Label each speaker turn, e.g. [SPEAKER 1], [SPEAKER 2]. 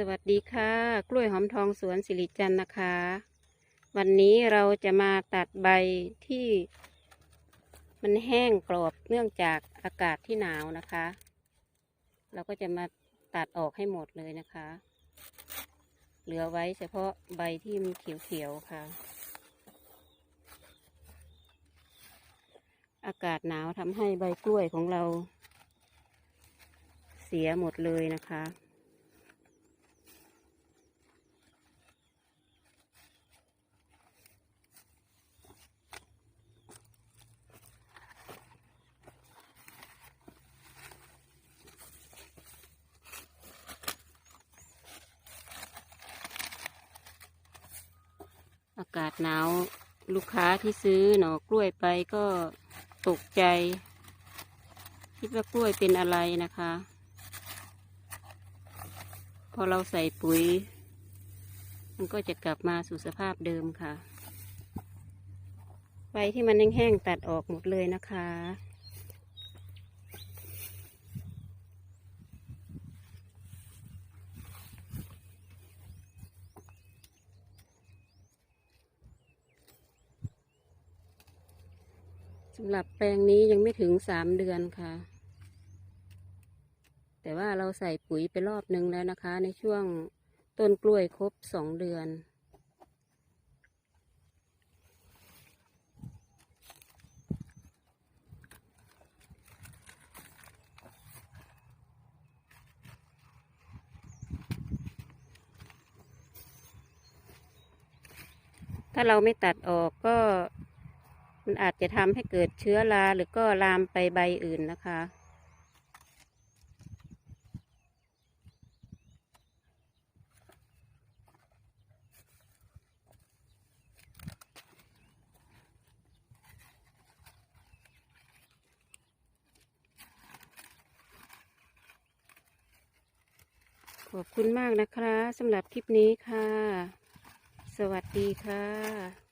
[SPEAKER 1] สวัสดีค่ะ กล้วยหอมทองสวนสิริจันท์นะคะ วันนี้เราจะมาตัดใบที่ มันแห้งกรอบเนื่องจากอากาศที่หนาวนะคะ เราก็จะมาตัดออกให้หมดเลยนะคะ เหลือไว้เฉพาะใบที่มันเขียวๆค่ะ อากาศหนาวทำให้ใบกล้วยของเรา เสียหมดเลยนะคะ อากาศหนาวลูกค้าที่ซื้อหน่อกล้วยไปก็ตกใจ คิดว่ากล้วยเป็นอะไรนะคะ พอเราใส่ปุ๋ย มันก็จะกลับมาสู่สภาพเดิมค่ะใบที่มันแห้งๆตัดออกหมดเลยนะคะ สำหรับแปลงนี้ยังไม่ถึงสามเดือนค่ะ แต่ว่าเราใส่ปุ๋ยไปรอบนึงแล้วนะคะ ในช่วงต้นกล้วยครบสองเดือนถ้าเราไม่ตัดออกก็ มันอาจจะทำให้เกิดเชื้อราหรือก็ลามไปใบอื่นนะคะ ขอบคุณมากนะคะสำหรับคลิปนี้ค่ะ สวัสดีค่ะ